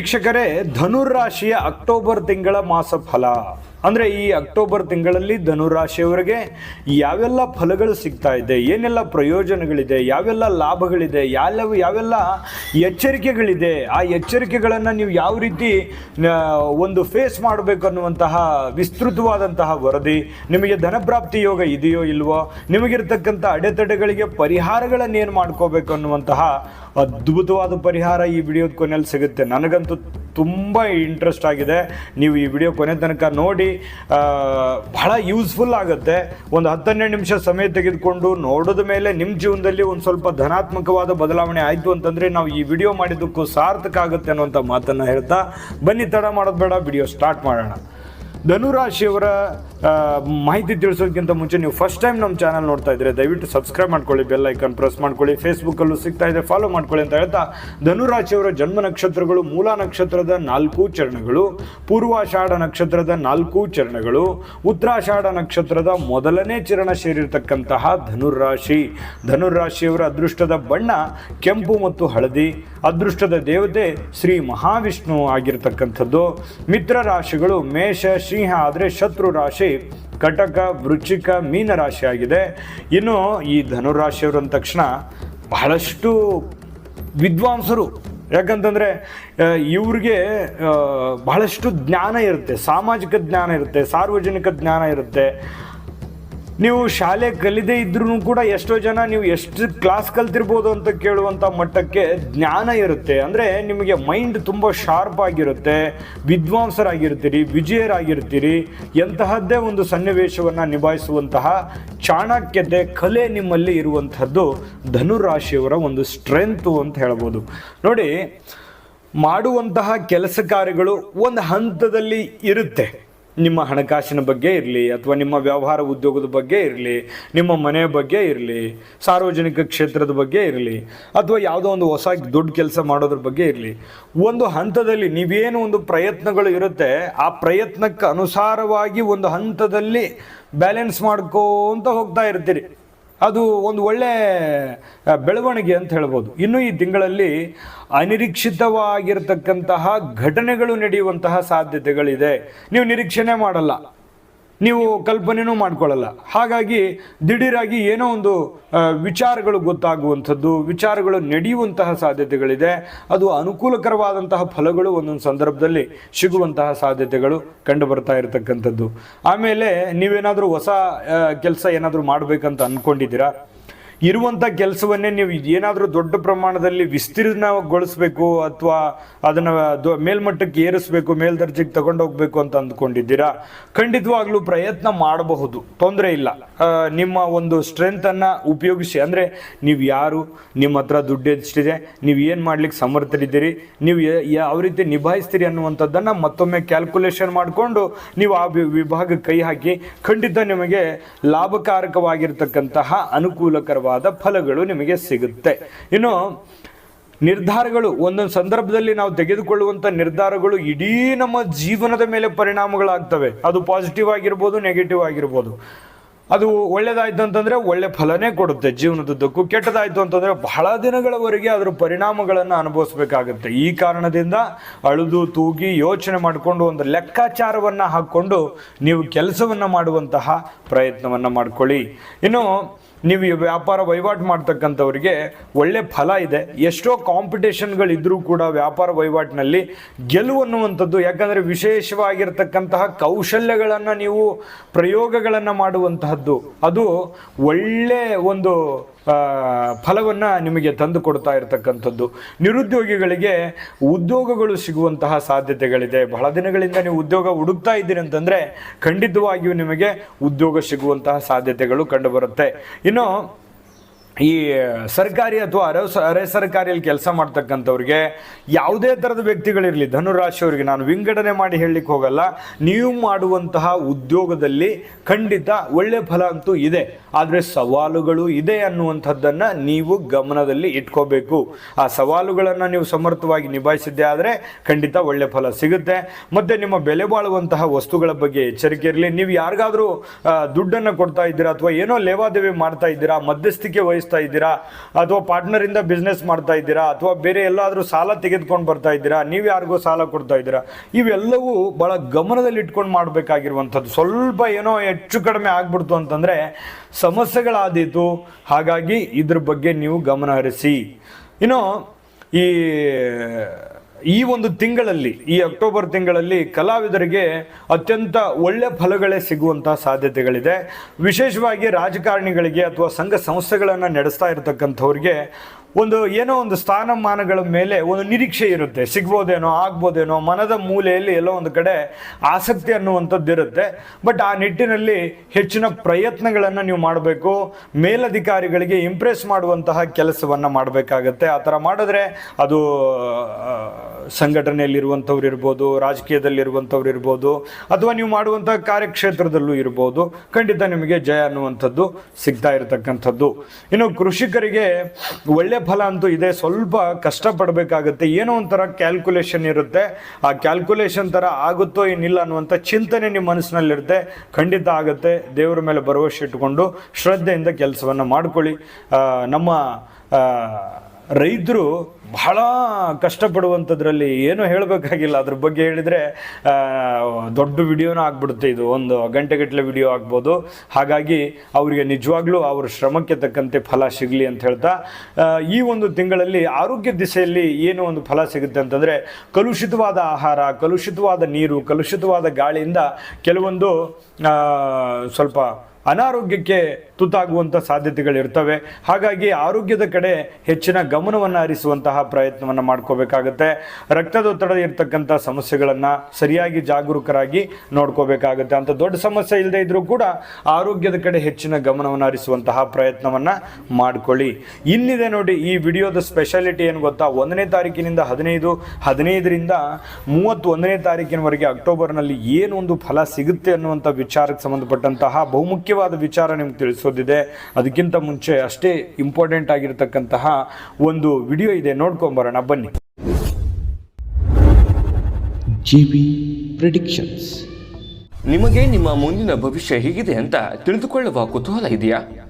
ವೀಕ್ಷಕರೇ ಧನುರಾಶಿಯ ಅಕ್ಟೋಬರ್ ತಿಂಗಳ ಮಾಸ ಫಲ ಅಂದ್ರೆ ಈ ಅಕ್ಟೋಬರ್ ತಿಂಗಳಲ್ಲಿ ಧನುರಾಶಿಯವರಿಗೆ ಯಾವೆಲ್ಲ ಫಲಗಳು ಸಿಗ್ತಾ ಇದೆ, ಏನೆಲ್ಲ ಪ್ರಯೋಜನಗಳಿದೆ, ಯಾವೆಲ್ಲ ಲಾಭಗಳಿದೆ ಯಾವೆಲ್ಲ ಯಾವೆಲ್ಲ ಎಚ್ಚರಿಕೆಗಳಿದೆ, ಆ ಎಚ್ಚರಿಕೆಗಳನ್ನು ನೀವು ಯಾವ ರೀತಿ ಒಂದು ಫೇಸ್ ಮಾಡಬೇಕು ಅನ್ನುವಂತಹ ವಿಸ್ತೃತವಾದಂತಹ ವರದಿ ನಿಮಗೆ ಧನಪ್ರಾಪ್ತಿ ಯೋಗ ಇದೆಯೋ ಇಲ್ವೋ, ನಿಮಗಿರ್ತಕ್ಕಂಥ ಅಡೆತಡೆಗಳಿಗೆ ಪರಿಹಾರಗಳನ್ನು ಏನು ಮಾಡ್ಕೋಬೇಕು ಅನ್ನುವಂತಹ ಅದ್ಭುತವಾದ ಪರಿಹಾರ ಈ ವಿಡಿಯೋದ ಕೊನೆಯಲ್ಲಿ ಸಿಗುತ್ತೆ. ನನಗಂತೂ ತುಂಬ ಇಂಟ್ರೆಸ್ಟ್ ಆಗಿದೆ. ನೀವು ಈ ವಿಡಿಯೋ ಕೊನೆ ತನಕ ನೋಡಿ ಬಹಳ ಯೂಸ್ಫುಲ್ ಆಗುತ್ತೆ. ಒಂದು ಹತ್ತನ್ನೆರಡು ನಿಮಿಷ ಸಮಯ ತೆಗೆದುಕೊಂಡು ನೋಡಿದ ಮೇಲೆ ನಿಮ್ಮ ಜೀವನದಲ್ಲಿ ಒಂದು ಸ್ವಲ್ಪ ಧನಾತ್ಮಕವಾದ ಬದಲಾವಣೆ ಆಯಿತು ಅಂತಂದರೆ ನಾವು ಈ ವಿಡಿಯೋ ಮಾಡಿದ್ದಕ್ಕೂ ಸಾರ್ಥಕ ಆಗುತ್ತೆ ಅನ್ನುವಂಥ ಮಾತನ್ನು ಹೇಳ್ತಾ, ಬನ್ನಿ ತಡ ಮಾಡೋದು ಬೇಡ ವಿಡಿಯೋ ಸ್ಟಾರ್ಟ್ ಮಾಡೋಣ. ಧನುರಾಶಿಯವರ ಮಾಹಿತಿ ತಿಳಿಸೋದಕ್ಕಿಂತ ಮುಂಚೆ ನೀವು ಫಸ್ಟ್ ಟೈಮ್ ನಮ್ಮ ಚಾನಲ್ ನೋಡ್ತಾ ಇದ್ರೆ ದಯವಿಟ್ಟು ಸಬ್ಸ್ಕ್ರೈಬ್ ಮಾಡ್ಕೊಳ್ಳಿ ಬೆಲ್ ಐಕಾನ್ ಪ್ರೆಸ್ ಮಾಡ್ಕೊಳ್ಳಿ. ಫೇಸ್ಬುಕ್ಕಲ್ಲೂ ಸಿಗ್ತಾ ಇದೆ ಫಾಲೋ ಮಾಡ್ಕೊಳ್ಳಿ ಅಂತ ಹೇಳ್ತಾ ಧನುರಾಶಿಯವರ ಜನ್ಮ ನಕ್ಷತ್ರಗಳು, ಮೂಲ ನಕ್ಷತ್ರದ ನಾಲ್ಕು ಚರಣಗಳು, ಪೂರ್ವಾಷಾಢ ನಕ್ಷತ್ರದ ನಾಲ್ಕು ಚರಣಗಳು, ಉತ್ತರಾಷಾಢ ನಕ್ಷತ್ರದ ಮೊದಲನೇ ಚರಣ ಸೇರಿರ್ತಕ್ಕಂತಹ ಧನುರಾಶಿ. ಧನುರಾಶಿಯವರ ಅದೃಷ್ಟದ ಬಣ್ಣ ಕೆಂಪು ಮತ್ತು ಹಳದಿ. ಅದೃಷ್ಟದ ದೇವತೆ ಶ್ರೀ ಮಹಾವಿಷ್ಣು ಆಗಿರ್ತಕ್ಕಂಥದ್ದು. ಮಿತ್ರ ರಾಶಿಗಳು ಮೇಷ ಸಿಂಹ ಆದರೆ ಶತ್ರು ರಾಶಿ, ಕಟಕ, ವೃಶ್ಚಿಕ, ಮೀನ ರಾಶಿ ಆಗಿದೆ. ಇನ್ನು ಈ ಧನುರಾಶಿಯವರು ಅಂದ ತಕ್ಷಣ ಬಹಳಷ್ಟು ವಿದ್ವಾಂಸರು. ಯಾಕಂತಂದರೆ ಇವ್ರಿಗೆ ಬಹಳಷ್ಟು ಜ್ಞಾನ ಇರುತ್ತೆ, ಸಾಮಾಜಿಕ ಜ್ಞಾನ ಇರುತ್ತೆ, ಸಾರ್ವಜನಿಕ ಜ್ಞಾನ ಇರುತ್ತೆ. ನೀವು ಶಾಲೆ ಕಲಿದೇ ಇದ್ರೂ ಕೂಡ ಎಷ್ಟೋ ಜನ ನೀವು ಎಷ್ಟು ಕ್ಲಾಸ್ ಕಲ್ತಿರ್ಬೋದು ಅಂತ ಕೇಳುವಂಥ ಮಟ್ಟಕ್ಕೆ ಜ್ಞಾನ ಇರುತ್ತೆ. ಅಂದರೆ ನಿಮಗೆ ಮೈಂಡ್ ತುಂಬ ಶಾರ್ಪ್ ಆಗಿರುತ್ತೆ, ವಿದ್ವಾಂಸರಾಗಿರ್ತೀರಿ, ವಿಜಯರಾಗಿರ್ತೀರಿ, ಎಂತಹದ್ದೇ ಒಂದು ಸನ್ನಿವೇಶವನ್ನು ನಿಭಾಯಿಸುವಂತಹ ಚಾಣಕ್ಯತೆ, ಕಲೆ ನಿಮ್ಮಲ್ಲಿ ಇರುವಂಥದ್ದು ಧನುರಾಶಿಯವರ ಒಂದು ಸ್ಟ್ರೆಂತು ಅಂತ ಹೇಳ್ಬೋದು. ನೋಡಿ, ಮಾಡುವಂತಹ ಕೆಲಸ ಕಾರ್ಯಗಳು ಒಂದು ಹಂತದಲ್ಲಿ ಇರುತ್ತೆ. ನಿಮ್ಮ ಹಣಕಾಸಿನ ಬಗ್ಗೆ ಇರಲಿ ಅಥವಾ ನಿಮ್ಮ ವ್ಯವಹಾರ ಉದ್ಯೋಗದ ಬಗ್ಗೆ ಇರಲಿ, ನಿಮ್ಮ ಮನೆ ಬಗ್ಗೆ ಇರಲಿ, ಸಾರ್ವಜನಿಕ ಕ್ಷೇತ್ರದ ಬಗ್ಗೆ ಇರಲಿ, ಅಥವಾ ಯಾವುದೋ ಒಂದು ಹೊಸ ದೊಡ್ಡ ಕೆಲಸ ಮಾಡೋದ್ರ ಬಗ್ಗೆ ಇರಲಿ, ಒಂದು ಹಂತದಲ್ಲಿ ನೀವೇನು ಒಂದು ಪ್ರಯತ್ನಗಳು ಇರುತ್ತೆ, ಆ ಪ್ರಯತ್ನಕ್ಕೆ ಅನುಸಾರವಾಗಿ ಒಂದು ಹಂತದಲ್ಲಿ ಬ್ಯಾಲೆನ್ಸ್ ಮಾಡ್ಕೋತ ಹೋಗ್ತಾ ಇರ್ತೀರಿ. ಅದು ಒಂದು ಒಳ್ಳೆ ಬೆಳವಣಿಗೆ ಅಂತ ಹೇಳ್ಬೋದು. ಇನ್ನು ಈ ತಿಂಗಳಲ್ಲಿ ಅನಿರೀಕ್ಷಿತವಾಗಿರ್ತಕ್ಕಂತಹ ಘಟನೆಗಳು ನಡೆಯುವಂತಹ ಸಾಧ್ಯತೆಗಳಿದೆ. ನೀವು ನಿರೀಕ್ಷಣೆ ಮಾಡಲ್ಲ. ನೀವು ಕಲ್ಪನೆನೂ ಮಾಡ್ಕೊಳ್ಳಲ್ಲ. ಹಾಗಾಗಿ ದಿಢೀರಾಗಿ ಏನೋ ಒಂದು ವಿಚಾರಗಳು ಗೊತ್ತಾಗುವಂಥದ್ದು, ವಿಚಾರಗಳು ನಡೆಯುವಂತಹ ಸಾಧ್ಯತೆಗಳಿದೆ. ಅದು ಅನುಕೂಲಕರವಾದಂತಹ ಫಲಗಳು ಒಂದೊಂದು ಸಂದರ್ಭದಲ್ಲಿ ಸಿಗುವಂತಹ ಸಾಧ್ಯತೆಗಳು ಕಂಡು ಬರ್ತಾ ಇರತಕ್ಕಂಥದ್ದು. ಆಮೇಲೆ ನೀವೇನಾದರೂ ಹೊಸ ಕೆಲಸ ಏನಾದರೂ ಮಾಡಬೇಕಂತ ಅಂದ್ಕೊಂಡಿದ್ದೀರಾ ಇರುವಂಥ ಕೆಲಸವನ್ನೇ ನೀವು ಏನಾದರೂ ದೊಡ್ಡ ಪ್ರಮಾಣದಲ್ಲಿ ವಿಸ್ತೀರ್ಣಗೊಳಿಸ್ಬೇಕು ಅಥವಾ ಅದನ್ನು ಮೇಲ್ಮಟ್ಟಕ್ಕೆ ಏರಿಸಬೇಕು, ಮೇಲ್ದರ್ಜೆಗೆ ತಗೊಂಡೋಗ್ಬೇಕು ಅಂತ ಅಂದ್ಕೊಂಡಿದ್ದೀರಾ? ಖಂಡಿತವಾಗ್ಲೂ ಪ್ರಯತ್ನ ಮಾಡಬಹುದು. ತೊಂದರೆ ಇಲ್ಲ. ನಿಮ್ಮ ಒಂದು ಸ್ಟ್ರೆಂತನ್ನು ಉಪಯೋಗಿಸಿ. ಅಂದರೆ ನೀವು ಯಾರು? ನಿಮ್ಮ ಹತ್ರ ದುಡ್ಡು ಎಷ್ಟಿದೆ? ನೀವು ಏನು ಮಾಡ್ಲಿಕ್ಕೆ ಸಮರ್ಥರಿದ್ದೀರಿ? ನೀವು ಯಾವ ರೀತಿ ನಿಭಾಯಿಸ್ತೀರಿ ಅನ್ನುವಂಥದ್ದನ್ನು ಮತ್ತೊಮ್ಮೆ ಕ್ಯಾಲ್ಕುಲೇಷನ್ ಮಾಡಿಕೊಂಡು ನೀವು ಆ ವಿಭಾಗಕ್ಕೆ ಕೈ ಹಾಕಿ ಖಂಡಿತ ನಿಮಗೆ ಲಾಭಕಾರಕವಾಗಿರ್ತಕ್ಕಂತಹ ಅನುಕೂಲಕರವಾದ ಫಲಗಳು ನಿಮಗೆ ಸಿಗುತ್ತೆ. ಇನ್ನು ನಿರ್ಧಾರಗಳು, ಒಂದೊಂದು ಸಂದರ್ಭದಲ್ಲಿ ನಾವು ತೆಗೆದುಕೊಳ್ಳುವಂಥ ನಿರ್ಧಾರಗಳು ಇಡೀ ನಮ್ಮ ಜೀವನದ ಮೇಲೆ ಪರಿಣಾಮಗಳಾಗ್ತವೆ. ಅದು ಪಾಸಿಟಿವ್ ಆಗಿರ್ಬೋದು ನೆಗೆಟಿವ್ ಆಗಿರ್ಬೋದು. ಅದು ಒಳ್ಳೇದಾಯ್ತು ಅಂತಂದ್ರೆ ಒಳ್ಳೆ ಫಲನೇ ಕೊಡುತ್ತೆ ಜೀವನದುದ್ದಕ್ಕೂ. ಕೆಟ್ಟದಾಯ್ತು ಅಂತಂದ್ರೆ ಬಹಳ ದಿನಗಳವರೆಗೆ ಅದರ ಪರಿಣಾಮಗಳನ್ನು ಅನುಭವಿಸ್ಬೇಕಾಗುತ್ತೆ. ಈ ಕಾರಣದಿಂದ ಅಳುದು, ತೂಗಿ ಯೋಚನೆ ಮಾಡಿಕೊಂಡು ಒಂದು ಲೆಕ್ಕಾಚಾರವನ್ನು ಹಾಕ್ಕೊಂಡು ನೀವು ಕೆಲಸವನ್ನು ಮಾಡುವಂತಹ ಪ್ರಯತ್ನವನ್ನು ಮಾಡ್ಕೊಳ್ಳಿ. ಇನ್ನು ನೀವು ಈ ವ್ಯಾಪಾರ ವಹಿವಾಟು ಮಾಡ್ತಕ್ಕಂಥವ್ರಿಗೆ ಒಳ್ಳೆ ಫಲ ಇದೆ. ಎಷ್ಟೋ ಕಾಂಪಿಟೇಷನ್ಗಳಿದ್ರೂ ಕೂಡ ವ್ಯಾಪಾರ ವಹಿವಾಟಿನಲ್ಲಿ ಗೆಲುವು ಅನ್ನುವಂಥದ್ದು, ಯಾಕಂದರೆ ವಿಶೇಷವಾಗಿರ್ತಕ್ಕಂತಹ ಕೌಶಲ್ಯಗಳನ್ನು ನೀವು ಪ್ರಯೋಗಗಳನ್ನು ಮಾಡುವಂತಹದ್ದು. ಅದು ಒಳ್ಳೆ ಒಂದು ಫಲವನ್ನ ನಿಮಗೆ ತಂದು ಕೊಡ್ತಾ ಇರತಕ್ಕಂಥದ್ದು. ನಿರುದ್ಯೋಗಿಗಳಿಗೆ ಉದ್ಯೋಗಗಳು ಸಿಗುವಂತಹ ಸಾಧ್ಯತೆಗಳಿದೆ. ಬಹಳ ದಿನಗಳಿಂದ ನೀವು ಉದ್ಯೋಗ ಹುಡುಕ್ತಾ ಇದ್ದೀರಿ ಅಂತಂದರೆ ಖಂಡಿತವಾಗಿಯೂ ನಿಮಗೆ ಉದ್ಯೋಗ ಸಿಗುವಂತಹ ಸಾಧ್ಯತೆಗಳು ಕಂಡುಬರುತ್ತೆ ಇನ್ನು ಈ ಸರ್ಕಾರಿ ಅಥವಾ ಅರೆ ಅರೆ ಸರ್ಕಾರಿಯಲ್ಲಿ ಕೆಲಸ ಮಾಡ್ತಕ್ಕಂಥವ್ರಿಗೆ ಯಾವುದೇ ಥರದ ವ್ಯಕ್ತಿಗಳಿರಲಿ ಧನುರಾಶಿಯವರಿಗೆ ನಾನು ವಿಂಗಡಣೆ ಮಾಡಿ ಹೇಳಲಿಕ್ಕೆ ಹೋಗಲ್ಲ. ನೀವು ಮಾಡುವಂತಹ ಉದ್ಯೋಗದಲ್ಲಿ ಖಂಡಿತ ಒಳ್ಳೆ ಫಲ ಅಂತೂ ಇದೆ. ಆದರೆ ಸವಾಲುಗಳು ಇದೆ ಅನ್ನುವಂಥದ್ದನ್ನು ನೀವು ಗಮನದಲ್ಲಿ ಇಟ್ಕೋಬೇಕು. ಆ ಸವಾಲುಗಳನ್ನು ನೀವು ಸಮರ್ಥವಾಗಿ ನಿಭಾಯಿಸಿದ್ದೆ ಆದರೆ ಖಂಡಿತ ಒಳ್ಳೆ ಫಲ ಸಿಗುತ್ತೆ. ಮತ್ತು ನಿಮ್ಮ ಬೆಲೆ ಬಾಳುವಂತಹ ವಸ್ತುಗಳ ಬಗ್ಗೆ ಎಚ್ಚರಿಕೆ ಇರಲಿ. ನೀವು ಯಾರಿಗಾದರೂ ದುಡ್ಡನ್ನು ಕೊಡ್ತಾ ಇದ್ದೀರಾ ಅಥವಾ ಏನೋ ಲೇವಾದೇವಿ ಮಾಡ್ತಾ ಇದ್ದೀರಾ, ಮಧ್ಯಸ್ಥಿಕೆ ವಹಿಸ್ತಾ ಇದ್ದೀರಾ? ಅಥವಾ ಪಾರ್ಟ್ನರಿಂದ ಬಿಸ್ನೆಸ್ ಮಾಡ್ತಾ ಇದ್ದೀರಾ? ಅಥವಾ ಬೇರೆ ಎಲ್ಲಾದರೂ ಸಾಲ ತೆಗೆದುಕೊಂಡು ಬರ್ತಾ ಇದ್ದೀರಾ? ನೀವು ಯಾರಿಗೂ ಸಾಲ ಕೊಡ್ತಾ ಇದ್ದೀರಾ? ಇವೆಲ್ಲವೂ ಭಾಳ ಗಮನದಲ್ಲಿ ಇಟ್ಕೊಂಡು ಮಾಡಬೇಕಾಗಿರುವಂಥದ್ದು. ಸ್ವಲ್ಪ ಏನೋ ಹೆಚ್ಚು ಕಡಿಮೆ ಆಗ್ಬಿಡ್ತು ಅಂತಂದರೆ ಸಮಸ್ಯೆಗಳಾದೀತು. ಹಾಗಾಗಿ ಇದ್ರ ಬಗ್ಗೆ ನೀವು ಗಮನ ಹರಿಸಿ. ಇನ್ನು ಈ ಈ ಒಂದು ತಿಂಗಳಲ್ಲಿ, ಈ ಅಕ್ಟೋಬರ್ ತಿಂಗಳಲ್ಲಿ ಕಲಾವಿದರಿಗೆ ಅತ್ಯಂತ ಒಳ್ಳೆ ಫಲಗಳೇ ಸಿಗುವಂತಹ ಸಾಧ್ಯತೆಗಳಿದೆ. ವಿಶೇಷವಾಗಿ ರಾಜಕಾರಣಿಗಳಿಗೆ ಅಥವಾ ಸಂಘ ಸಂಸ್ಥೆಗಳನ್ನು ನಡೆಸ್ತಾ ಇರತಕ್ಕಂಥವ್ರಿಗೆ ಒಂದು ಏನೋ ಒಂದು ಸ್ಥಾನಮಾನಗಳ ಮೇಲೆ ಒಂದು ನಿರೀಕ್ಷೆ ಇರುತ್ತೆ. ಸಿಗ್ಬೋದೇನೋ, ಆಗ್ಬೋದೇನೋ, ಮನದ ಮೂಲೆಯಲ್ಲಿ ಎಲ್ಲೋ ಒಂದು ಕಡೆ ಆಸಕ್ತಿ ಅನ್ನುವಂಥದ್ದು ಇರುತ್ತೆ. ಬಟ್ ಆ ನಿಟ್ಟಿನಲ್ಲಿ ಹೆಚ್ಚಿನ ಪ್ರಯತ್ನಗಳನ್ನು ನೀವು ಮಾಡಬೇಕು. ಮೇಲಧಿಕಾರಿಗಳಿಗೆ ಇಂಪ್ರೆಸ್ ಮಾಡುವಂತಹ ಕೆಲಸವನ್ನು ಮಾಡಬೇಕಾಗತ್ತೆ. ಆ ಥರ ಮಾಡಿದ್ರೆ ಅದು ಸಂಘಟನೆಯಲ್ಲಿರುವಂಥವ್ರು ಇರ್ಬೋದು ರಾಜಕೀಯದಲ್ಲಿರುವಂಥವ್ರು ಇರ್ಬೋದು ಅಥವಾ ನೀವು ಮಾಡುವಂಥ ಕಾರ್ಯಕ್ಷೇತ್ರದಲ್ಲೂ ಇರ್ಬೋದು, ಖಂಡಿತ ನಿಮಗೆ ಜಯ ಅನ್ನುವಂಥದ್ದು ಸಿಗ್ತಾ ಇರತಕ್ಕಂಥದ್ದು. ಇನ್ನು ಕೃಷಿಕರಿಗೆ ಒಳ್ಳೆ ಫಲ ಅಂತೂ ಇದೆ, ಸ್ವಲ್ಪ ಕಷ್ಟಪಡಬೇಕಾಗುತ್ತೆ, ಏನೋ ಒಂಥರ ಕ್ಯಾಲ್ಕುಲೇಷನ್ ಇರುತ್ತೆ. ಆ ಕ್ಯಾಲ್ಕುಲೇಷನ್ ಥರ ಆಗುತ್ತೋ ಏನಿಲ್ಲ ಅನ್ನುವಂಥ ಚಿಂತನೆ ನಿಮ್ಮ ಮನಸ್ಸಿನಲ್ಲಿರುತ್ತೆ. ಖಂಡಿತ ಆಗುತ್ತೆ, ದೇವರ ಮೇಲೆ ಭರವಸೆ ಇಟ್ಟುಕೊಂಡು ಶ್ರದ್ಧೆಯಿಂದ ಕೆಲಸವನ್ನು ಮಾಡ್ಕೊಳ್ಳಿ. ನಮ್ಮ ರೈತರು ಬಹಳ ಕಷ್ಟಪಡುವಂಥದ್ರಲ್ಲಿ ಏನು ಹೇಳಬೇಕಾಗಿಲ್ಲ. ಅದ್ರ ಬಗ್ಗೆ ಹೇಳಿದರೆ ದೊಡ್ಡ ವಿಡಿಯೋನೂ ಆಗ್ಬಿಡುತ್ತೆ ಇದು. ಒಂದು ಗಂಟೆಗಟ್ಟಲೆ ವಿಡಿಯೋ ಆಗ್ಬೋದು. ಹಾಗಾಗಿ ಅವರಿಗೆ ನಿಜವಾಗ್ಲೂ ಅವ್ರ ಶ್ರಮಕ್ಕೆ ತಕ್ಕಂತೆ ಫಲ ಸಿಗಲಿ ಅಂತ ಹೇಳ್ತಾ ಈ ಒಂದು ತಿಂಗಳಲ್ಲಿ ಆರೋಗ್ಯ ದಿಸೆಯಲ್ಲಿ ಏನು ಒಂದು ಫಲ ಸಿಗುತ್ತೆ ಅಂತಂದರೆ, ಕಲುಷಿತವಾದ ಆಹಾರ, ಕಲುಷಿತವಾದ ನೀರು, ಕಲುಷಿತವಾದ ಗಾಳಿಯಿಂದ ಕೆಲವೊಂದು ಸ್ವಲ್ಪ ಅನಾರೋಗ್ಯಕ್ಕೆ ತುತ್ತಾಗುವಂಥ ಸಾಧ್ಯತೆಗಳಿರ್ತವೆ. ಹಾಗಾಗಿ ಆರೋಗ್ಯದ ಕಡೆ ಹೆಚ್ಚಿನ ಗಮನವನ್ನು ಹರಿಸುವಂತಹ ಪ್ರಯತ್ನವನ್ನು ಮಾಡ್ಕೋಬೇಕಾಗತ್ತೆ. ರಕ್ತದೊತ್ತಡ ಇರತಕ್ಕಂಥ ಸಮಸ್ಯೆಗಳನ್ನು ಸರಿಯಾಗಿ ಜಾಗರೂಕರಾಗಿ ನೋಡ್ಕೋಬೇಕಾಗತ್ತೆ. ಅಂತ ದೊಡ್ಡ ಸಮಸ್ಯೆ ಇಲ್ಲದೆ ಇದ್ರೂ ಕೂಡ ಆರೋಗ್ಯದ ಕಡೆ ಹೆಚ್ಚಿನ ಗಮನವನ್ನು ಹರಿಸುವಂತಹ ಪ್ರಯತ್ನವನ್ನು ಮಾಡಿಕೊಳ್ಳಿ. ಇನ್ನಿದೆ ನೋಡಿ, ಈ ವಿಡಿಯೋದ ಸ್ಪೆಷಾಲಿಟಿ ಏನು ಗೊತ್ತಾ? ಒಂದನೇ ತಾರೀಕಿನಿಂದ ಹದಿನೈದು, ಹದಿನೈದರಿಂದ ಮೂವತ್ತು ಒಂದನೇ ತಾರೀಕಿನವರೆಗೆ ಅಕ್ಟೋಬರ್ನಲ್ಲಿ ಏನು ಒಂದು ಫಲ ಸಿಗುತ್ತೆ ಅನ್ನುವಂಥ ವಿಚಾರಕ್ಕೆ ಸಂಬಂಧಪಟ್ಟಂತಹ ಬಹುಮುಖ್ಯವಾದ ವಿಚಾರ ನಿಮ್ಗೆ ತಿಳಿಸೋದಿದೆ. ಅದಕ್ಕಿಂತ ಮುಂಚೆ ಅಷ್ಟೇ ಇಂಪಾರ್ಟೆಂಟ್ ಆಗಿರತಕ್ಕಂತಹ ಒಂದು ವಿಡಿಯೋ ಇದೆ. ನೋಡ್ಕೊಂಬರೋಣ. ಬನ್ನಿ. ಪ್ರಿಡಿಕ್ಷನ್ಸ್ ನಿಮಗೆ ನಿಮ್ಮ ಮುಂದಿನ ಭವಿಷ್ಯ ಹೇಗಿದೆ ಅಂತ ತಿಳಿದುಕೊಳ್ಳುವ ಕುತೂಹಲ ಇದೆಯಾ?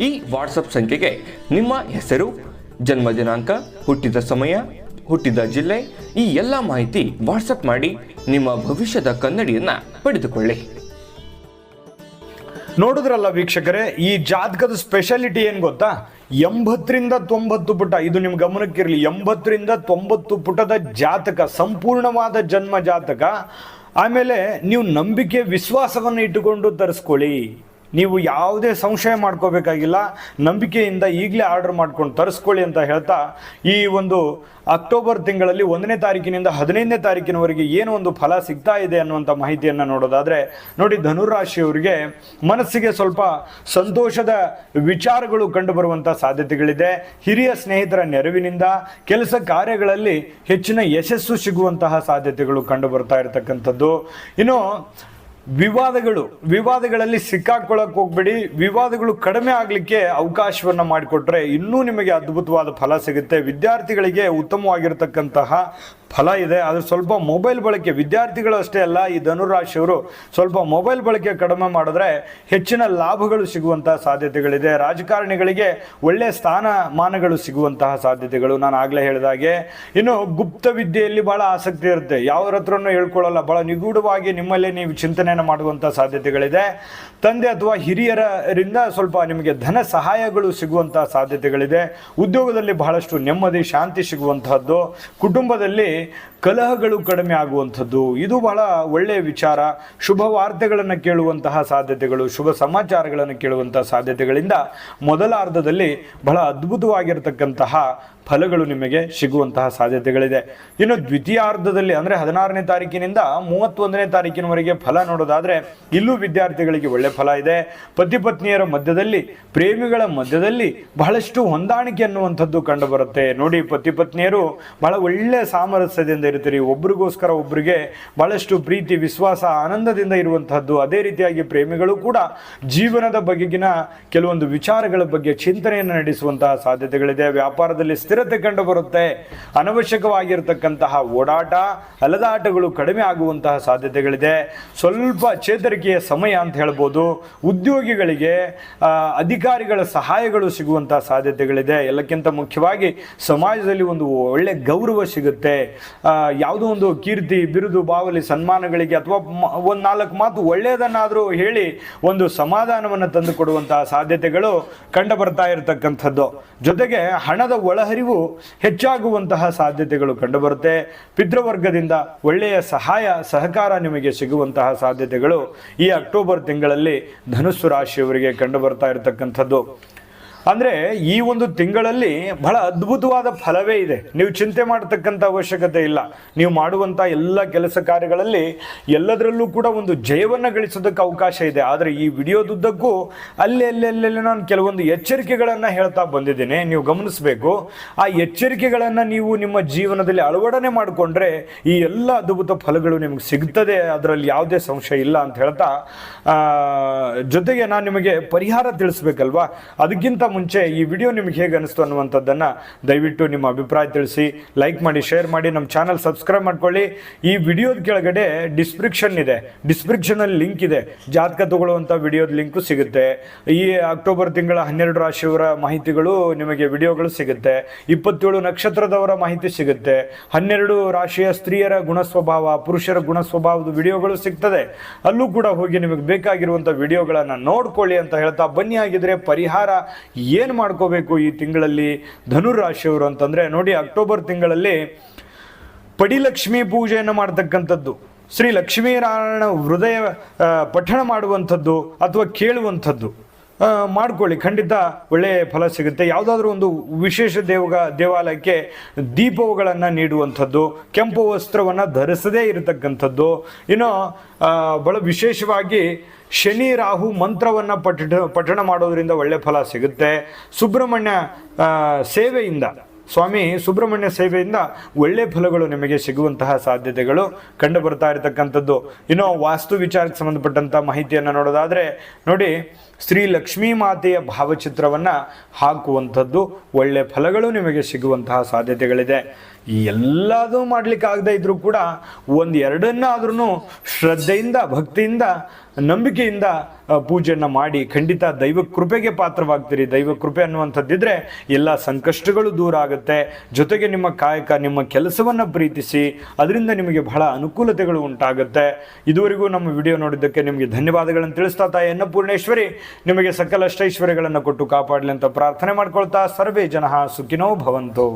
ಈ ವಾಟ್ಸಪ್ ಸಂಖ್ಯೆಗೆ ನಿಮ್ಮ ಹೆಸರು, ಜನ್ಮ ದಿನಾಂಕ, ಹುಟ್ಟಿದ ಸಮಯ, ಹುಟ್ಟಿದ ಜಿಲ್ಲೆ, ಈ ಎಲ್ಲ ಮಾಹಿತಿ ವಾಟ್ಸಪ್ ಮಾಡಿ ನಿಮ್ಮ ಭವಿಷ್ಯದ ಕನ್ನಡಿಯನ್ನ ಪಡೆದುಕೊಳ್ಳಿ. ನೋಡಿದ್ರಲ್ಲ ವೀಕ್ಷಕರೇ, ಈ ಜಾತಕದ ಸ್ಪೆಷಾಲಿಟಿ ಏನು ಗೊತ್ತಾ? ಎಂಬತ್ತರಿಂದ ತೊಂಬತ್ತು ಪುಟ, ಇದು ನಿಮ್ಮ ಗಮನಕ್ಕಿರಲಿ, ಎಂಬತ್ತರಿಂದ ತೊಂಬತ್ತು ಪುಟದ ಜಾತಕ, ಸಂಪೂರ್ಣವಾದ ಜನ್ಮ ಜಾತಕ. ಆಮೇಲೆ ನೀವು ನಂಬಿಕೆ, ವಿಶ್ವಾಸವನ್ನು ಇಟ್ಟುಕೊಂಡು ತರಿಸ್ಕೊಳ್ಳಿ ನೀವು ಯಾವುದೇ ಸಂಶಯ ಮಾಡ್ಕೋಬೇಕಾಗಿಲ್ಲ, ನಂಬಿಕೆಯಿಂದ ಈಗಲೇ ಆರ್ಡರ್ ಮಾಡ್ಕೊಂಡು ತರಿಸ್ಕೊಳ್ಳಿ ಅಂತ ಹೇಳ್ತಾ, ಈ ಒಂದು ಅಕ್ಟೋಬರ್ ತಿಂಗಳಲ್ಲಿ ಒಂದನೇ ತಾರೀಕಿನಿಂದ ಹದಿನೈದನೇ ತಾರೀಕಿನವರೆಗೆ ಏನು ಒಂದು ಫಲ ಸಿಗ್ತಾ ಇದೆ ಅನ್ನುವಂಥ ಮಾಹಿತಿಯನ್ನು ನೋಡೋದಾದರೆ, ನೋಡಿ ಧನುರಾಶಿಯವರಿಗೆ ಮನಸ್ಸಿಗೆ ಸ್ವಲ್ಪ ಸಂತೋಷದ ವಿಚಾರಗಳು ಕಂಡುಬರುವಂಥ ಸಾಧ್ಯತೆಗಳಿದೆ. ಹಿರಿಯ ಸ್ನೇಹಿತರ ನೆರವಿನಿಂದ ಕೆಲಸ ಕಾರ್ಯಗಳಲ್ಲಿ ಹೆಚ್ಚಿನ ಯಶಸ್ಸು ಸಿಗುವಂತಹ ಸಾಧ್ಯತೆಗಳು ಕಂಡು ಬರ್ತಾ ಇರತಕ್ಕಂಥದ್ದು. ಇನ್ನು ವಿವಾದಗಳು, ವಿವಾದಗಳಲ್ಲಿ ಸಿಕ್ಕಾಕೊಳ್ಳೋಕೆ ಹೋಗ್ಬೇಡಿ. ವಿವಾದಗಳು ಕಡಿಮೆ ಆಗಲಿಕ್ಕೆ ಅವಕಾಶವನ್ನ ಮಾಡಿಕೊಟ್ರೆ ಇನ್ನೂ ನಿಮಗೆ ಅದ್ಭುತವಾದ ಫಲ ಸಿಗುತ್ತೆ. ವಿದ್ಯಾರ್ಥಿಗಳಿಗೆ ಉತ್ತಮವಾಗಿರತಕ್ಕಂತಹ ಫಲ ಇದೆ. ಅದು ಸ್ವಲ್ಪ ಮೊಬೈಲ್ ಬಳಕೆ, ವಿದ್ಯಾರ್ಥಿಗಳು ಅಷ್ಟೇ ಅಲ್ಲ, ಈ ಧನುರಾಶಿಯವರು ಸ್ವಲ್ಪ ಮೊಬೈಲ್ ಬಳಕೆ ಕಡಿಮೆ ಮಾಡಿದ್ರೆ ಹೆಚ್ಚಿನ ಲಾಭಗಳು ಸಿಗುವಂತಹ ಸಾಧ್ಯತೆಗಳಿದೆ. ರಾಜಕಾರಣಿಗಳಿಗೆ ಒಳ್ಳೆಯ ಸ್ಥಾನಮಾನಗಳು ಸಿಗುವಂತಹ ಸಾಧ್ಯತೆಗಳು. ನಾನು ಆಗಲೇ ಹೇಳಿದಾಗೆ ಇನ್ನು ಗುಪ್ತ ವಿದ್ಯೆಯಲ್ಲಿ ಬಹಳ ಆಸಕ್ತಿ ಇರುತ್ತೆ. ಯಾವ್ರ ಹತ್ರನೂ ಹೇಳ್ಕೊಳ್ಳಲ್ಲ. ಬಹಳ ನಿಗೂಢವಾಗಿ ನಿಮ್ಮಲ್ಲೇ ನೀವು ಚಿಂತನೆಯನ್ನು ಮಾಡುವಂಥ ಸಾಧ್ಯತೆಗಳಿದೆ. ತಂದೆ ಅಥವಾ ಹಿರಿಯರರಿಂದ ಸ್ವಲ್ಪ ನಿಮಗೆ ಧನ ಸಹಾಯಗಳು ಸಿಗುವಂಥ ಸಾಧ್ಯತೆಗಳಿದೆ. ಉದ್ಯೋಗದಲ್ಲಿ ಬಹಳಷ್ಟು ನೆಮ್ಮದಿ, ಶಾಂತಿ ಸಿಗುವಂತಹದ್ದು. ಕುಟುಂಬದಲ್ಲಿ ಕಲಹಗಳು ಕಡಿಮೆ ಆಗುವಂಥದ್ದು. ಇದು ಬಹಳ ಒಳ್ಳೆಯ ವಿಚಾರ. ಶುಭ ವಾರ್ತೆಗಳನ್ನು ಕೇಳುವಂತಹ ಸಾಧ್ಯತೆಗಳು, ಶುಭ ಸಮಾಚಾರಗಳನ್ನು ಕೇಳುವಂತಹ ಸಾಧ್ಯತೆಗಳಿಂದ ಮೊದಲ ಅರ್ಧದಲ್ಲಿ ಬಹಳ ಅದ್ಭುತವಾಗಿರತಕ್ಕಂತಹ ಫಲಗಳು ನಿಮಗೆ ಸಿಗುವಂತಹ ಸಾಧ್ಯತೆಗಳಿದೆ. ಇನ್ನು ದ್ವಿತೀಯಾರ್ಧದಲ್ಲಿ ಅಂದರೆ ಹದಿನಾರನೇ ತಾರೀಕಿನಿಂದ ಮೂವತ್ತೊಂದನೇ ತಾರೀಕಿನವರೆಗೆ ಫಲ ನೋಡೋದಾದರೆ ಇಲ್ಲೂ ವಿದ್ಯಾರ್ಥಿಗಳಿಗೆ ಒಳ್ಳೆ ಫಲ ಇದೆ. ಪತಿ ಪತ್ನಿಯರ ಮಧ್ಯದಲ್ಲಿ, ಪ್ರೇಮಿಗಳ ಮಧ್ಯದಲ್ಲಿ ಬಹಳಷ್ಟು ಹೊಂದಾಣಿಕೆ ಅನ್ನುವಂಥದ್ದು ಕಂಡುಬರುತ್ತೆ. ನೋಡಿ ಪತಿ ಪತ್ನಿಯರು ಬಹಳ ಒಳ್ಳೆ ಸಾಮರಸ್ಯದಿಂದ ಇರ್ತೀರಿ, ಒಬ್ರಿಗೋಸ್ಕರ ಒಬ್ಬರಿಗೆ ಬಹಳಷ್ಟು ಪ್ರೀತಿ, ವಿಶ್ವಾಸ, ಆನಂದದಿಂದ ಇರುವಂತಹದ್ದು. ಅದೇ ರೀತಿಯಾಗಿ ಪ್ರೇಮಿಗಳು ಕೂಡ ಜೀವನದ ಬಗೆಗಿನ ಕೆಲವೊಂದು ವಿಚಾರಗಳ ಬಗ್ಗೆ ಚಿಂತನೆಯನ್ನು ನಡೆಸುವಂತಹ ಸಾಧ್ಯತೆಗಳಿದೆ. ವ್ಯಾಪಾರದಲ್ಲಿ ಸ್ಥಿರತೆ ಕಂಡು ಬರುತ್ತೆ ಅನವಶ್ಯಕವಾಗಿರ್ತಕ್ಕಂತಹ ಓಡಾಟ ಅಲದಾಟಗಳು ಕಡಿಮೆ ಆಗುವಂತಹ ಸಾಧ್ಯತೆಗಳಿದೆ. ಸ್ವಲ್ಪ ಚೇತರಿಕೆಯ ಸಮಯ ಅಂತ ಹೇಳ್ಬೋದು. ಉದ್ಯೋಗಿಗಳಿಗೆ ಅಧಿಕಾರಿಗಳ ಸಹಾಯಗಳು ಸಿಗುವಂತಹ ಸಾಧ್ಯತೆಗಳಿದೆ. ಎಲ್ಲಕ್ಕಿಂತ ಮುಖ್ಯವಾಗಿ ಸಮಾಜದಲ್ಲಿ ಒಂದು ಒಳ್ಳೆ ಗೌರವ ಸಿಗುತ್ತೆ. ಯಾವುದೋ ಒಂದು ಕೀರ್ತಿ, ಬಿರುದು, ಬಾವಲಿ, ಸನ್ಮಾನಗಳಿಗೆ ಅಥವಾ ಒಂದು ನಾಲ್ಕು ಮಾತು ಒಳ್ಳೆಯದನ್ನಾದರೂ ಹೇಳಿ ಒಂದು ಸಮಾಧಾನವನ್ನು ತಂದು ಕೊಡುವಂತಹ ಸಾಧ್ಯತೆಗಳು ಕಂಡು ಬರ್ತಾ ಇರತಕ್ಕಂಥದ್ದು. ಜೊತೆಗೆ ಹಣದ ಒಳಹರಿವು ಹೆಚ್ಚಾಗುವಂತಹ ಸಾಧ್ಯತೆಗಳು ಕಂಡುಬರುತ್ತೆ ಪಿತೃವರ್ಗದಿಂದ ಒಳ್ಳೆಯ ಸಹಾಯ, ಸಹಕಾರ ನಿಮಗೆ ಸಿಗುವಂತಹ ಸಾಧ್ಯತೆಗಳು ಈ ಅಕ್ಟೋಬರ್ ತಿಂಗಳಲ್ಲಿ ಧನುಸ್ಸು ರಾಶಿಯವರಿಗೆ ಕಂಡು ಬರ್ತಾ ಇರತಕ್ಕಂಥದ್ದು. ಅಂದ್ರೆ ಈ ಒಂದು ತಿಂಗಳಲ್ಲಿ ಬಹಳ ಅದ್ಭುತವಾದ ಫಲವೇ ಇದೆ. ನೀವು ಚಿಂತೆ ಮಾಡತಕ್ಕಂತ ಅವಶ್ಯಕತೆ ಇಲ್ಲ. ನೀವು ಮಾಡುವಂಥ ಎಲ್ಲ ಕೆಲಸ ಕಾರ್ಯಗಳಲ್ಲಿ ಎಲ್ಲದರಲ್ಲೂ ಕೂಡ ಒಂದು ಜಯವನ್ನು ಗಳಿಸೋದಕ್ಕೆ ಅವಕಾಶ ಇದೆ. ಆದರೆ ಈ ವಿಡಿಯೋದುದ್ದಕ್ಕೂ ಅಲ್ಲಿ ಅಲ್ಲಿ ಅಲ್ಲೆಲ್ಲಿ ನಾನು ಕೆಲವೊಂದು ಎಚ್ಚರಿಕೆಗಳನ್ನು ಹೇಳ್ತಾ ಬಂದಿದ್ದೀನಿ. ನೀವು ಗಮನಿಸಬೇಕು. ಆ ಎಚ್ಚರಿಕೆಗಳನ್ನು ನೀವು ನಿಮ್ಮ ಜೀವನದಲ್ಲಿ ಅಳವಡನೆ ಮಾಡಿಕೊಂಡ್ರೆ ಈ ಎಲ್ಲ ಅದ್ಭುತ ಫಲಗಳು ನಿಮಗೆ ಸಿಗ್ತದೆ. ಅದರಲ್ಲಿ ಯಾವುದೇ ಸಂಶಯ ಇಲ್ಲ ಅಂತ ಹೇಳ್ತಾ ಜೊತೆಗೆ ನಾನು ನಿಮಗೆ ಪರಿಹಾರ ತಿಳಿಸ್ಬೇಕಲ್ವಾ? ಅದಕ್ಕಿಂತ ಮುಂಚೆ ಈ ವಿಡಿಯೋ ನಿಮ್ಗೆ ಹೇಗೆ ಅನಿಸ್ತು ಅನ್ನುವಂಥದ್ದನ್ನು ದಯವಿಟ್ಟು ನಿಮ್ಮ ಅಭಿಪ್ರಾಯ ತಿಳಿಸಿ ಲೈಕ್ ಮಾಡಿ ಶೇರ್ ಮಾಡಿ, ನಮ್ಮ ಚಾನಲ್ ಸಬ್ಸ್ಕ್ರೈಬ್ ಮಾಡ್ಕೊಳ್ಳಿ. ಈ ವಿಡಿಯೋದ ಕೆಳಗಡೆ ಡಿಸ್ಕ್ರಿಪ್ಷನ್ ಇದೆ. ಡಿಸ್ಕ್ರಿಪ್ಷನಲ್ಲಿ ಲಿಂಕ್ ಇದೆ. ಜಾತಕ ತಗೊಳ್ಳುವಂಥ ವಿಡಿಯೋದ ಲಿಂಕು ಸಿಗುತ್ತೆ. ಈ ಅಕ್ಟೋಬರ್ ತಿಂಗಳ ಹನ್ನೆರಡು ರಾಶಿಯವರ ಮಾಹಿತಿಗಳು ನಿಮಗೆ ವಿಡಿಯೋಗಳು ಸಿಗುತ್ತೆ. ಇಪ್ಪತ್ತೇಳು ನಕ್ಷತ್ರದವರ ಮಾಹಿತಿ ಸಿಗುತ್ತೆ. ಹನ್ನೆರಡು ರಾಶಿಯ ಸ್ತ್ರೀಯರ ಗುಣ ಸ್ವಭಾವ ಪುರುಷರ ಗುಣ ಸ್ವಭಾವದ ವಿಡಿಯೋಗಳು ಸಿಗ್ತದೆ. ಅಲ್ಲೂ ಕೂಡ ಹೋಗಿ ನಿಮಗೆ ಬೇಕಾಗಿರುವಂಥ ವಿಡಿಯೋಗಳನ್ನು ನೋಡ್ಕೊಳ್ಳಿ ಅಂತ ಹೇಳ್ತಾ ಬನ್ನಿ. ಆಗಿದ್ರೆ ಪರಿಹಾರ ಏನು ಮಾಡ್ಕೋಬೇಕು ಈ ತಿಂಗಳಲ್ಲಿ ಧನುರಾಶಿಯವರು ಅಂತಂದರೆ ನೋಡಿ ಅಕ್ಟೋಬರ್ ತಿಂಗಳಲ್ಲಿ ಪಡಿಲಕ್ಷ್ಮಿ ಪೂಜೆಯನ್ನು ಮಾಡ್ತಕ್ಕಂಥದ್ದು, ಶ್ರೀ ಲಕ್ಷ್ಮೀನಾರಾಯಣ ಹೃದಯ ಪಠಣ ಮಾಡುವಂಥದ್ದು ಅಥವಾ ಕೇಳುವಂಥದ್ದು. ಮಾಡ್ಕೊಳ್ಳಿ. ಖಂಡಿತ ಒಳ್ಳೆಯ ಫಲ ಸಿಗುತ್ತೆ. ಯಾವುದಾದ್ರೂ ಒಂದು ವಿಶೇಷ ದೇವಗ, ದೇವಾಲಯಕ್ಕೆ ದೀಪಗಳನ್ನು ನೀಡುವಂಥದ್ದು, ಕೆಂಪು ವಸ್ತ್ರವನ್ನು ಧರಿಸದೇ ಇರತಕ್ಕಂಥದ್ದು, ಇನ್ನು ಬಹಳ ವಿಶೇಷವಾಗಿ ಶನಿ, ರಾಹು ಮಂತ್ರವನ್ನು ಪಠಣ ಪಠಣ ಮಾಡೋದರಿಂದ ಒಳ್ಳೆ ಫಲ ಸಿಗುತ್ತೆ. ಸುಬ್ರಹ್ಮಣ್ಯ ಸೇವೆಯಿಂದ, ಸ್ವಾಮಿ, ಸುಬ್ರಹ್ಮಣ್ಯ ಸೇವೆಯಿಂದ ಒಳ್ಳೆ ಫಲಗಳು ನಿಮಗೆ ಸಿಗುವಂತಹ ಸಾಧ್ಯತೆಗಳು ಕಂಡು ಬರ್ತಾ ಇರತಕ್ಕಂಥದ್ದು. ಇನ್ನು, ವಾಸ್ತು ವಿಚಾರಕ್ಕೆ ಸಂಬಂಧಪಟ್ಟಂಥ ಮಾಹಿತಿಯನ್ನು ನೋಡೋದಾದರೆ, ನೋಡಿ ಶ್ರೀ ಲಕ್ಷ್ಮೀ ಮಾತೆಯ ಭಾವಚಿತ್ರವನ್ನು ಹಾಕುವಂಥದ್ದು ಒಳ್ಳೆ ಫಲಗಳು ನಿಮಗೆ ಸಿಗುವಂತಹ ಸಾಧ್ಯತೆಗಳಿದೆ. ಈ ಎಲ್ಲದೂ ಮಾಡ್ಲಿಕ್ಕೆ ಆಗದೆ ಇದ್ರೂ ಕೂಡ ಒಂದು ಎರಡನ್ನಾದ್ರೂ ಶ್ರದ್ಧೆಯಿಂದ, ಭಕ್ತಿಯಿಂದ, ನಂಬಿಕೆಯಿಂದ ಪೂಜೆಯನ್ನು ಮಾಡಿ ಖಂಡಿತ ದೈವ ಕೃಪೆಗೆ ಪಾತ್ರವಾಗ್ತೀರಿ. ದೈವ ಕೃಪೆ ಅನ್ನುವಂಥದ್ದಿದ್ರೆ ಎಲ್ಲ ಸಂಕಷ್ಟಗಳು ದೂರ ಆಗುತ್ತೆ. ಜೊತೆಗೆ ನಿಮ್ಮ ಕಾಯಕ, ನಿಮ್ಮ ಕೆಲಸವನ್ನು ಪ್ರೀತಿಸಿ ಅದರಿಂದ ನಿಮಗೆ ಬಹಳ ಅನುಕೂಲತೆಗಳು ಉಂಟಾಗುತ್ತೆ. ಇದುವರೆಗೂ ನಮ್ಮ ವಿಡಿಯೋ ನೋಡಿದ್ದಕ್ಕೆ ನಿಮಗೆ ಧನ್ಯವಾದಗಳನ್ನು ತಿಳಿಸ್ತಾ ತಾಯಿ ಅನ್ನಪೂರ್ಣೇಶ್ವರಿ ನಿಮಗೆ ಸಕಲ ಅಷ್ಟೈಶ್ವರ್ಯಗಳನ್ನು ಕೊಟ್ಟು ಕಾಪಾಡಲಿ ಅಂತ ಪ್ರಾರ್ಥನೆ ಮಾಡ್ಕೊಳ್ತಾ ಸರ್ವೇ ಜನ ಸುಖಿನೋ ಭವಂತು.